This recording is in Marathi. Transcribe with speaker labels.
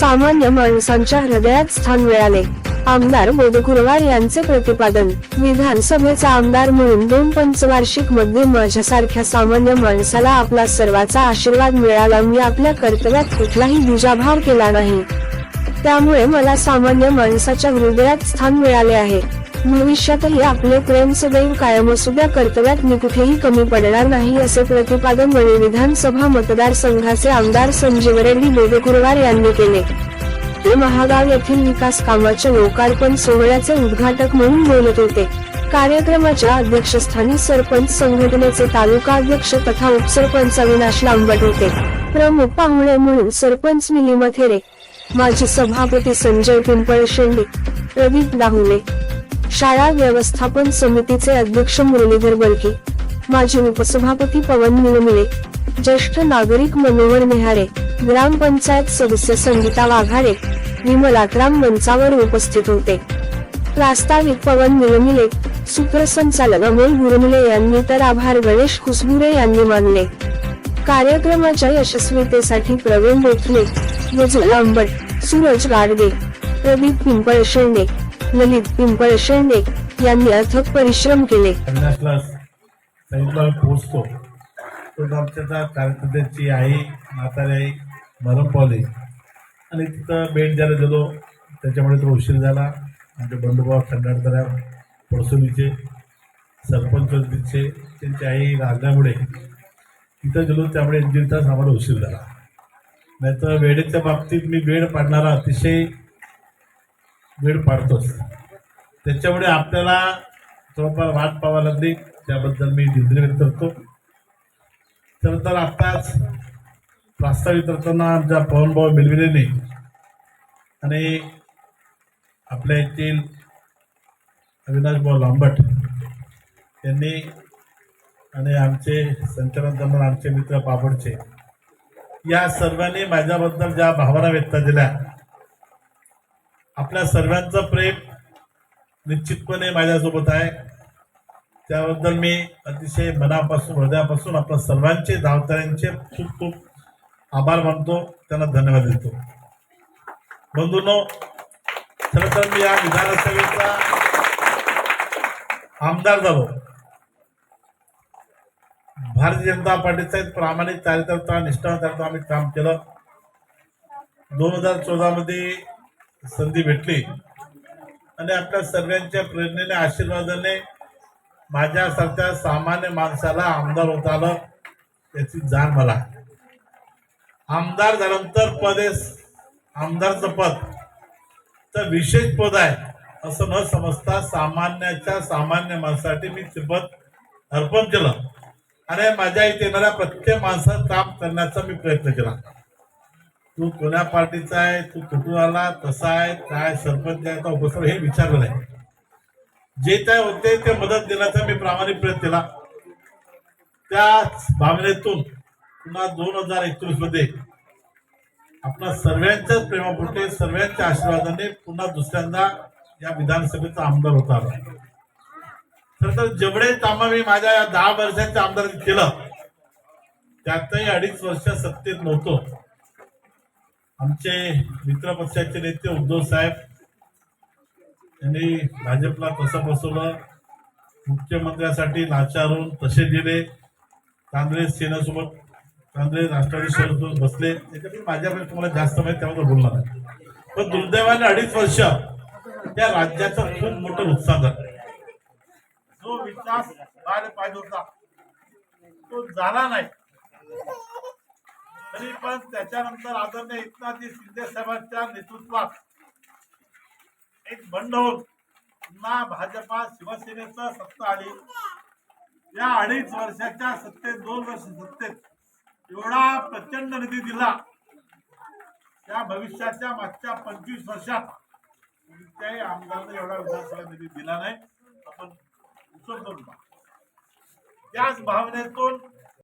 Speaker 1: सामान्य माणसांच्या हृदयात स्थान मिळाले. आमदार बोधकुरवार यांचे प्रतिपादन. विधानसभेचा आमदार म्हणून दोन पंचवार्षिकमध्ये माझ्यासारख्या सामान्य माणसाला आपला सर्वाचा आशीर्वाद मिळाला मी आपल्या कर्तव्यात कुठलाही दुजाभाव केला नाही. त्यामुळे मला सामान्य माणसाच्या हृदयात स्थान मिळाले आहे. भविष्यातही आपले प्रेम सदैव कायम असू द्या कर्तव्यात मी कुठेही कमी पडणार नाही असे प्रतिपादन वणी विधानसभा मतदारसंघाचे आमदार संजीव रेड्डी बोधकुरवार यांनी केले. ते महागाव येथील विकास कामाच्या लोकार्पण सोहळ्याचे उद्घाटक म्हणून बोलत होते. कार्यक्रमाच्या अध्यक्षस्थानी सरपंच संघटनेचे तालुका अध्यक्ष तथा उपसरपंच अविनाश लांबट होते. प्रमुख पाहुणे म्हणून सरपंच मिलिमा थेरे माजी सभापती संजय पिंपळ शेंडे प्रदीप दाहुले शाळा व्यवस्थापन समितीचे अध्यक्ष मुरलीधर बलके माजी उपसभापती पवन निलमिले ज्येष्ठ नागरिक मनोहर नेहारे ग्रामपंचायत सदस्य संगीता वाघारे विमलातराम मंचावर उपस्थित होते. प्रास्ताविक पवन निलमिले सूत्रसंचालक अमोल गुरुमिले यांनी तर आभार गणेश कुसबुरे यांनी मानले. कार्यक्रमाच्या यशस्वीतेसाठी प्रवीण बोथले यजुल आंबट सूरज गाडगे प्रदीप पिंपळ शेंडे ललित पिंपळ शेंडे यांनी अथक परिश्रम केले.
Speaker 2: पोहोचतो. तो आमच्या कार्यकर्त्याची आई म्हातारी आई मरण पावली आणि तिथं भेट द्यायला गेलो. त्याच्यामुळे तो उशीर झाला. आमचे बंधुभाव खंडाळकरा पडसोलीचे सरपंच तिथे त्यांची आई राहिल्यामुळे तिथं गेलो. त्यामुळे एक दीड तास आम्हाला उशीर झाला. नाहीतर वेळेच्या बाबतीत मी वेळ पाडणारा अतिशय वेळ पाडतोच. त्याच्यामुळे आपल्याला थोडंफार वाट पाहावा लागली. त्याबद्दल मी दिलगिरी व्यक्त करतो. तर तर आत्ताच प्रास्ताविक करताना आमच्या पवनभाऊ मिलविलेने आणि आपल्या येथील अविनाशभाऊ लांबट यांनी आणि आमचे संचालन करणारे आमचे मित्र पापडचे या सर्वांनी माझ्याबद्दल ज्या भावना व्यक्त दिल्या आपल्या सर्वांचं प्रेम निश्चितपणे माझ्यासोबत आहे. त्याबद्दल मी अतिशय मनापासून हृदयापासून आपल्या सर्वांचे जबाबदाऱ्यांचे खूप खूप आभार मानतो. त्यांना धन्यवाद देतो. बंधूनो खरं तर मी या विधानसभेचा आमदार झालो. भारतीय जनता पार्टीचा एक प्रामाणिक कार्यकर्ता निष्ठावंत आम्ही काम केलं. दोन हजार चौदामध्ये संधी भेटली. आणि आपल्या सर्वांच्या प्रेरणेने आशीर्वादाने माझ्यासारख्या सामान्य माणसाला आमदार होता आलं याची जाण मला. आमदार झाल्यानंतर पद आहे आमदारचं पद. तर विशेष पद आहे असं न समजता सामान्याच्या सामान्य माणसासाठी मी ते पद अर्पण केलं. आणि माझ्या इथे येणाऱ्या प्रत्येक माणसाचं काम करण्याचा मी प्रयत्न केला. तू कोण्या पार्टीचा आहे तू कुठून आला कसा आहे काय सरपंच आहे का उपसर हे विचारलं नाही. जे काय होते ते मदत देण्याचा मी प्रामाणिक प्रयत्न केला. त्याच भावनेतून पुन्हा दोन हजार एकवीसमध्ये आपल्या सर्वांच्याच प्रेमापुरते सर्वांच्या आशीर्वादाने पुन्हा दुसऱ्यांदा या विधानसभेचा आमदार होता. आला तर जेवढे कामं मी माझ्या या दहा वर्षांच्या आमदार केलं त्यातही अडीच वर्ष सत्तेत नव्हतो. आमचे मित्र पक्षाचे नेते उद्धव साहेब यांनी भाजपला कसं बसवलं. मुख्यमंत्र्यासाठी नाचारून तसे दिले. काँग्रेस सेनेसोबत काँग्रेस राष्ट्रवादी सेनेसोबत बसले. त्याच्यामुळे माझ्याकडे तुम्हाला जास्त माहिती त्यामध्ये बोलणार नाही पण दुर्दैवाने अडीच वर्ष त्या राज्याचं खूप मोठं नुकसान झालं. जो विकास पाहिजे होता तो झाला नाही. आणि पण त्याच्यानंतर आदरणीय एकनाथजी शिंदे साहेबांच्या नेतृत्वात एक बंड होत पुन्हा भाजपा शिवसेनेचं सत्ता आली. या अडीच वर्षाच्या सत्तेत दोन वर्ष सत्तेत एवढा प्रचंड निधी दिला. त्या भविष्याच्या मागच्या पंचवीस वर्षात कोणत्याही आमदारने एवढा विधानसभा निधी दिला नाही. आपण त्याच भावनेतून